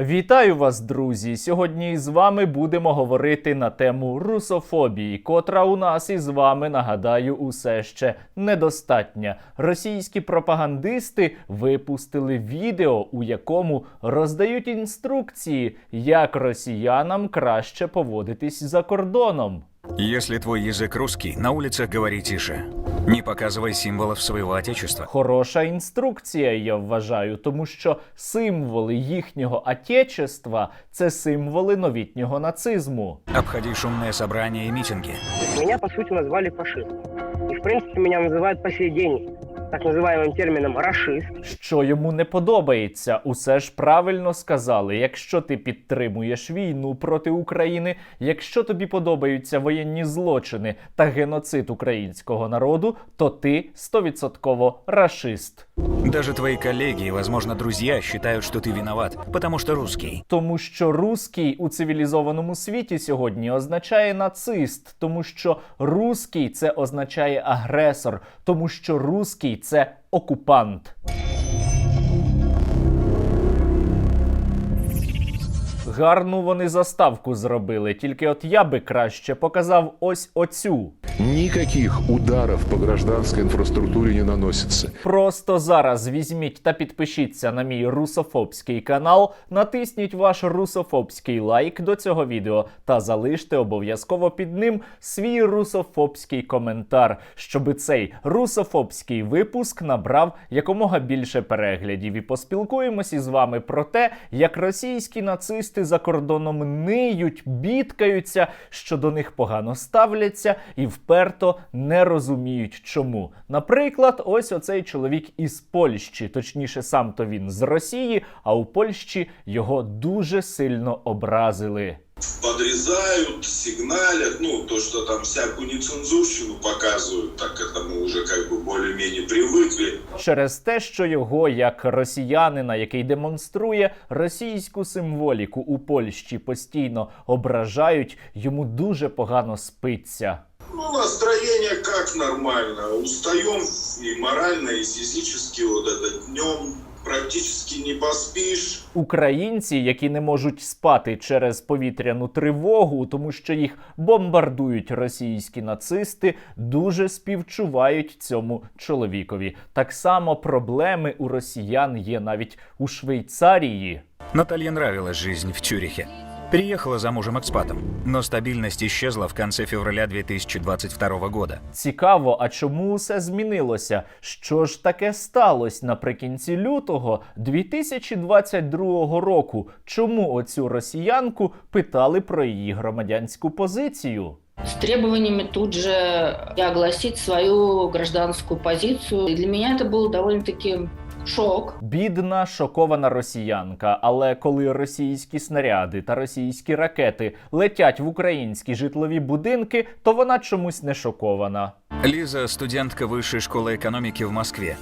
Вітаю вас, друзі! Сьогодні з вами будемо говорити на тему русофобії, котра у нас із вами, нагадаю, усе ще недостатня. Російські пропагандисти випустили відео, у якому роздають інструкції, як росіянам краще поводитись за кордоном. Если твой язык русский, на улицах говори тише. Не показывай символов своего отечества. Хороша інструкція, я вважаю, тому що символи їхнього отечества – це символи новітнього нацизму. Обходи шумные собрания и митинги. Меня, по сути, назвали фашистом. И, в принципе, меня называют по сей день так называемым термином «рашист». Що йому не подобається, усе ж правильно сказали. Якщо ти підтримуєш війну проти України, якщо тобі подобаються воєнні злочини та геноцид українського народу, то ти стовідсотково рашист. Даже твои коллеги и, возможно, друзья считают, что ты виноват, потому что русский. Тому що руський у цивілізованому світі сьогодні означає нацист, тому що руський це означає агресор, тому що руський це окупант. Гарну вони заставку зробили, тільки от я би краще показав ось оцю. Никаких ударов по гражданской инфраструктуре не наносится. Просто зараз візьміть та підпишіться на мій русофобський канал, натисніть ваш русофобський лайк до цього відео та залиште обов'язково під ним свій русофобський коментар, щоби цей русофобський випуск набрав якомога більше переглядів. І поспілкуємось із вами про те, як російські нацисти за кордоном ниють, бідкаються, що до них погано ставляться і вперто не розуміють, чому. Наприклад, ось оцей чоловік із Польщі, точніше, сам то він з Росії, а у Польщі його дуже сильно образили подрезают, сигналят, ну, то, что там всякую нецензурщину показывают, так это мы уже как бы более-менее привыкли. через те, що його як росіянина, який демонструє російську символіку у Польщі, постійно ображають, йому дуже погано спиться. Ну, настроение как нормально. Устаем и морально, и физически вот это днем практически не поспіш. Українці, які не можуть спати через повітряну тривогу, тому що їх бомбардують російські нацисти, дуже співчувають цьому чоловікові. Так само проблеми у росіян є навіть у Швейцарії. Наталія нравилась жизнь в Цюрихе. Переехала за мужем-экспатом, но стабильность исчезла в конце февраля 2022 года. Цікаво, а чому усе змінилося? Що ж таке сталося наприкінці лютого 2022 року? Чому оцю росіянку питали про її громадянську позицію? с требованиями тут же и огласить свою гражданскую позицию. И для меня это был довольно-таки шок. Бідна шокована росіянка. Але коли російські снаряди та російські ракети летять в українські житлові будинки, то вона чомусь не шокована. Лиза – студентка высшей школы экономики в Москве.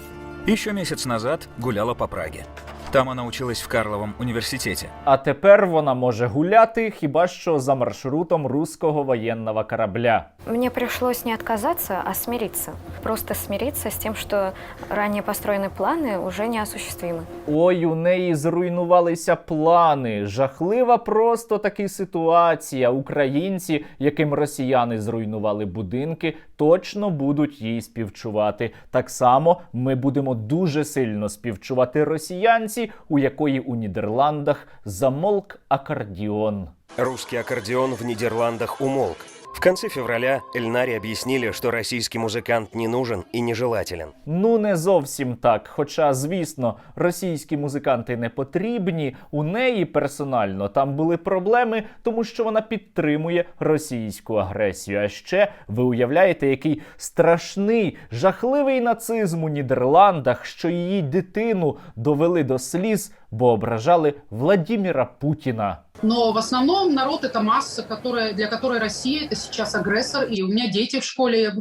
Еще месяц назад гуляла по Праге. Там она училась в Карловом университете. А тепер вона може гуляти хіба що за маршрутом руського воєнного корабля. Мне пришлось не отказаться, а смириться. Просто смириться с тем, что ранее построенные планы уже неосуществимы. Ой, у неї зруйнувалися плани. Жахлива просто таки ситуація. Українці, яким росіяни зруйнували будинки, точно будуть їй співчувати. Так само ми будемо дуже сильно співчувати росіянці, у якої у Нідерландах замолк акордіон. Русський акордіон в Нідерландах умолк. В конце февраля Эльнаре объяснили, что российский музыкант не нужен и нежелателен. Ну, не зовсім так. Хоча, звісно, російські музиканти не потрібні. У неї персонально там були проблеми, тому що вона підтримує російську агресію. А ще ви уявляєте, який страшний, жахливий нацизм у Нідерландах, що її дитину довели до сліз, бо ображали Владіміра Путіна. Но в основном народ это масса, которая, для которой Россия это сейчас агрессор. И у меня дети в школе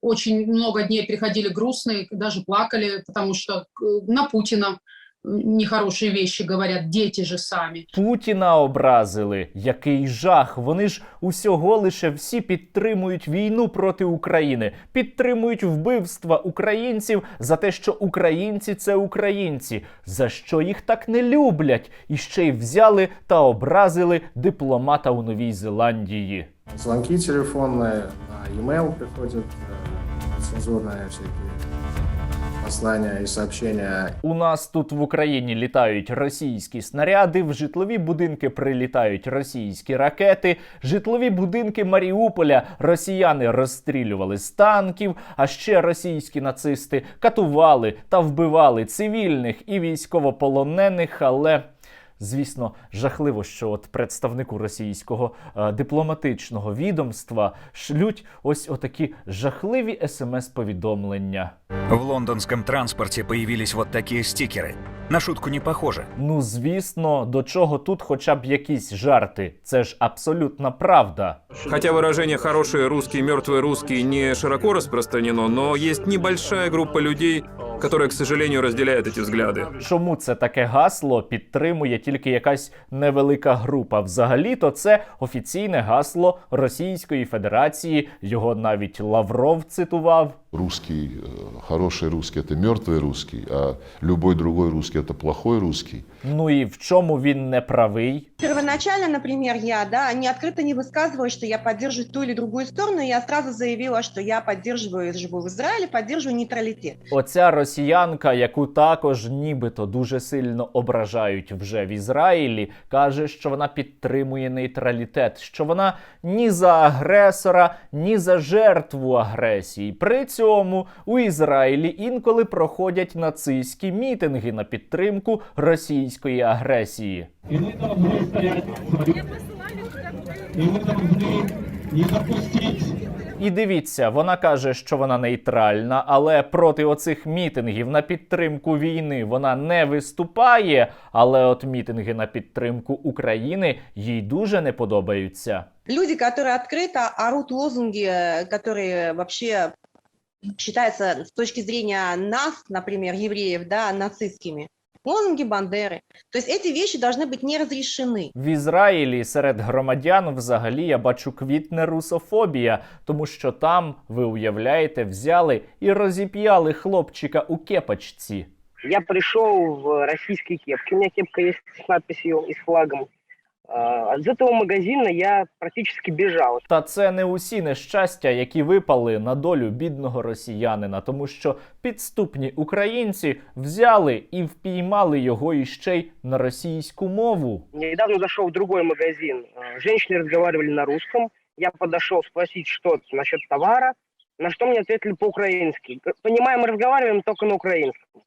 очень много дней приходили грустные, даже плакали, потому что э, на Путина нехорошие вещи говорят дети же сами. Путіна образили. Який жах! Вони ж усього лише всі підтримують війну проти України, підтримують вбивства українців за те, що українці це українці. За що їх так не люблять? І ще й взяли та образили дипломата у Новій Зеландії. Звонки телефонные, на e-mail приходят э, цензурные всякие і сообщення. У нас тут в Україні літають російські снаряди, в житлові будинки прилітають російські ракети, житлові будинки Маріуполя росіяни розстрілювали з танків, а ще російські нацисти катували та вбивали цивільних і військовополонених, але. Звісно, жахливо, що от представнику російського е, дипломатичного відомства шлють ось отакі жахливі смс-повідомлення. В лондонском транспорте появились вот такие стикеры. На шутку не похоже. Ну, звісно, до чого тут хоча б якісь жарти. Це ж абсолютна правда. Хотя выражение «хороший русский, мертвый русский» не широко распространено, но есть небольшая группа людей, которая, к сожалению, разделяет эти взгляды. Чому це таке гасло підтримує тільки якась невелика група? Взагалі-то це офіційне гасло Російської Федерації. Його навіть Лавров цитував. Русский, э, хороший русский – это мертвый русский, а любой другой русский – это плохой русский. Ну і в чому він не правий? Первоначально, например, я, да, не открыто не высказываю, что я поддерживаю ту или другую сторону, я сразу заявила, что я поддерживаю, живу в Израиле, поддерживаю нейтралитет. Оця росіянка, яку також нібито дуже сильно ображають вже в Ізраїлі, каже, що вона підтримує нейтралітет, що вона ні за агресора, ні за жертву агресії. При цьому у Ізраїлі інколи проходять нацистські мітинги на підтримку російської агресії. И мы должны стоять И мы должны не допустить І дивіться, вона каже, що вона нейтральна, але проти оцих мітингів на підтримку війни вона не виступає. Але от мітинги на підтримку України їй дуже не подобаються. Люди, которые открыто орут лозунги, э, которые вообще считаются с точки зрения нас, например, евреев, да, нацистскими. Лозунги Бандеры. То есть эти вещи должны быть не разрешены. В Ізраїлі серед громадян взагалі я бачу квітне русофобія, тому що там, ви уявляєте, взяли і розіп'яли хлопчика у кепочці. Я пришел в российской кепке. У меня кепка есть с надписью и с флагом. А, Из этого магазина я практически бежал. Та це не усі нещастя, які випали на долю бідного росіянина, тому що підступні українці взяли і впіймали його іще й на російську мову. Недавно зашел в другой магазин. А, Женщины разговаривали на русском. Я подошел спросить, что насчет товара, на что мне ответили по-украински. Понимаем, мы разговариваем только на украинском.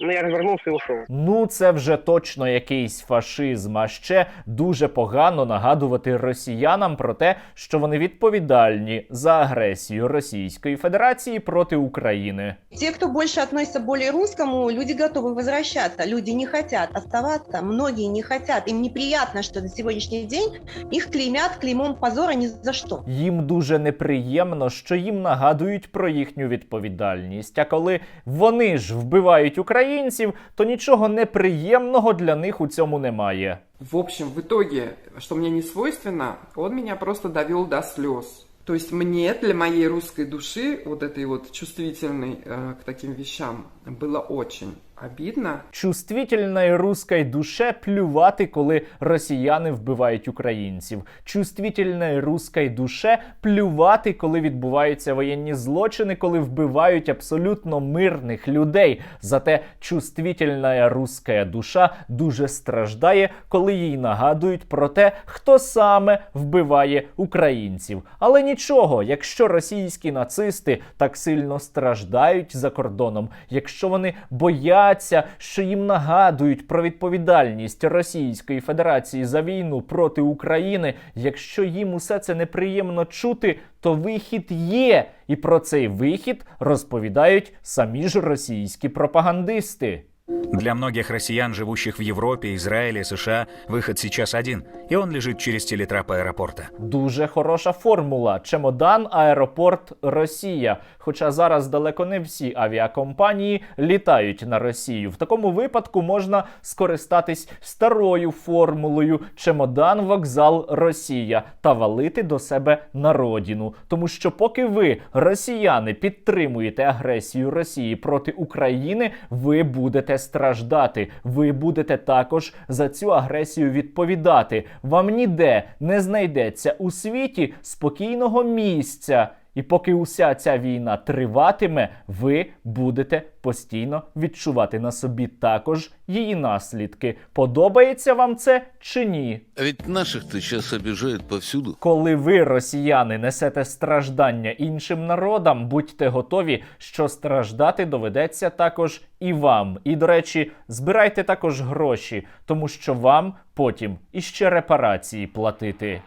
Ну, я развернулся и ушел. Ну, це вже точно якийсь фашизм. А ще дуже погано нагадувати росіянам про те, що вони відповідальні за агресію Російської Федерації проти України. Те, кто больше относится более русскому, люди готовы возвращаться. Люди не хотят оставаться, многие не хотят. Им неприятно, что на сегодняшний день их клеймят клеймом позора ни за что. Їм дуже неприємно, що їм нагадують про їхню відповідальність. А коли вони ж вбивають українців, то нічого неприємного для них у цьому немає. В общем, в итоге, что мне не свойственно, он меня просто довел до слез. То есть мне, для моей русской души, вот этой вот чувствительной э, к таким вещам, было очень обидно. Чувствительної руській душе плювати, коли росіяни вбивають українців. Чувствительної руській душе плювати, коли відбуваються воєнні злочини, коли вбивають абсолютно мирних людей. Зате чувствительна руська душа дуже страждає, коли їй нагадують про те, хто саме вбиває українців. Але нічого, якщо російські нацисти так сильно страждають за кордоном, якщо вони бояться, що їм нагадують про відповідальність Російської Федерації за війну проти України, якщо їм усе це неприємно чути, то вихід є. І про цей вихід розповідають самі ж російські пропагандисти. Для многих россиян, живущих в Европе, Израиле, США, выход сейчас один, и он лежит через телетрап аэропорта. Дуже хороша формула. Чемодан, аеропорт, Росія. Хоча зараз далеко не всі авіакомпанії літають на Росію. В такому випадку можна скористатись старою формулою чемодан, вокзал, Росія та валити до себе на родину. Тому що поки ви, росіяни, підтримуєте агресію Росії проти України, ви будете страждати. Ви будете також за цю агресію відповідати. Вам ніде не знайдеться у світі спокійного місця. І поки уся ця війна триватиме, ви будете постійно відчувати на собі також її наслідки. Подобається вам це чи ні? А ведь наших-то сейчас обижают повсюду. Коли ви, росіяни, несете страждання іншим народам, будьте готові, що страждати доведеться також і вам. І, до речі, збирайте також гроші, тому що вам потім іще репарації платити.